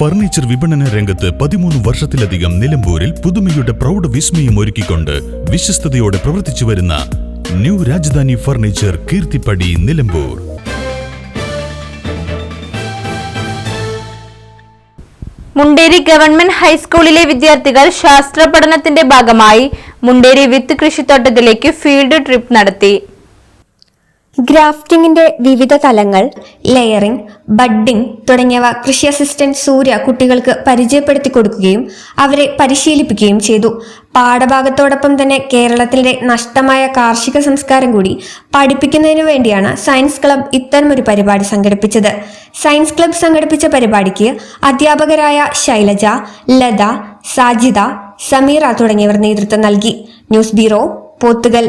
Furniture വിപണന രംഗത്ത് പതിമൂന്ന് വർഷത്തിലധികം നിലമ്പൂരിൽ പുതുമയുടെ പ്രൗഢ വിസ്മയം ഒരുക്കിക്കൊണ്ട് വിശ്വസ്തയോടെ പ്രവർത്തിച്ചു വരുന്ന new Rajadhani furniture Keerthippadi Nilambur. Munderi government ഹൈസ്കൂളിലെ വിദ്യാർത്ഥികൾ ശാസ്ത്ര പഠനത്തിന്റെ ഭാഗമായി മുണ്ടേരി വിത്ത് കൃഷിത്തോട്ടത്തിലേക്ക് ഫീൽഡ് ട്രിപ്പ് നടത്തി. ഗ്രാഫ്റ്റിംഗിന്റെ വിവിധ തലങ്ങൾ ലെയറിംഗ് ബഡ്ഡിംഗ് തുടങ്ങിയവ കൃഷി അസിസ്റ്റന്റ് സൂര്യ കുട്ടികൾക്ക് പരിചയപ്പെടുത്തി കൊടുക്കുകയും അവരെ പരിശീലിപ്പിക്കുകയും ചെയ്തു. പാഠഭാഗത്തോടൊപ്പം തന്നെ കേരളത്തിലെ നഷ്ടമായ കാർഷിക സംസ്കാരം കൂടി പഠിപ്പിക്കുന്നതിനു വേണ്ടിയാണ് സയൻസ് ക്ലബ് ഇത്തരമൊരു പരിപാടി സംഘടിപ്പിച്ചത്. സയൻസ് ക്ലബ് സംഘടിപ്പിച്ച പരിപാടിക്ക് അധ്യാപകരായ ശൈലജ ലത സാജിത സമീറ തുടങ്ങിയവർ നേതൃത്വം നൽകി. News bureau Pothukal.